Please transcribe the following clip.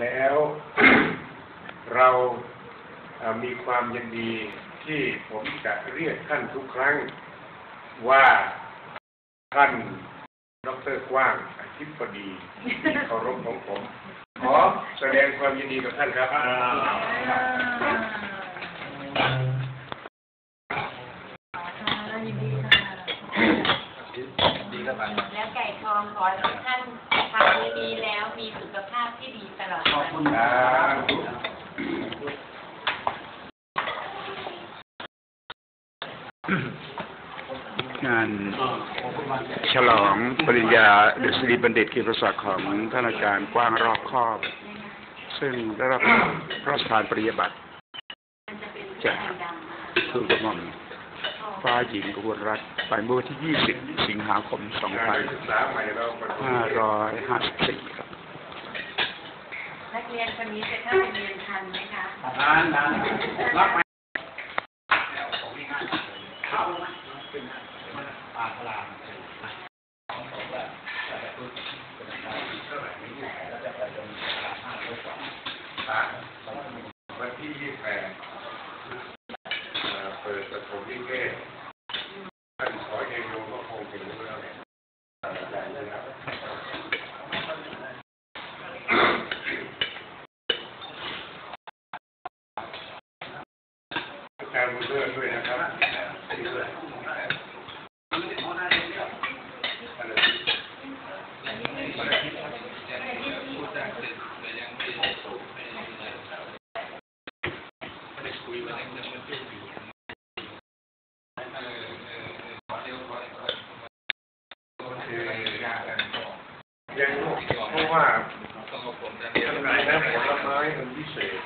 แล้วเราเอ่อมีความยินดีที่ผมจะเรียกท่านทุกครั้งว่าท่านดรกว้างอธิบดีที่เคารพของผม ขอแสดงความยินดีกับท่านครับยินดีค่ะดีแล้วกันแล้วไก่ทองขอให้ท่าน มีแล้วมีสุขภาพที่ดีตลอดขอบคุณสาธุงานฉลองปริญญาดุษฎีบัณฑิตกิติศักดิ์ของท่านอาจารย์กว้างรอบครอบ ซึ่งได้รับพระราชทานปริญญาบัตรจากทูลกระหม่อม ฟ้าหญิงกบวนรัฐไปเมื่อวันที่ 20 สิงหาคม 2554 ครับ นักเรียนคนนี้จะเข้าไปเรียนทันไหมคะทันทันรับไปวันที่28 อาจารย์บุญเลิศด้วยนะครับที่ด้วยคือยังเพราะว่าจำหน่ายน้ำผลไม้มันพิเศษ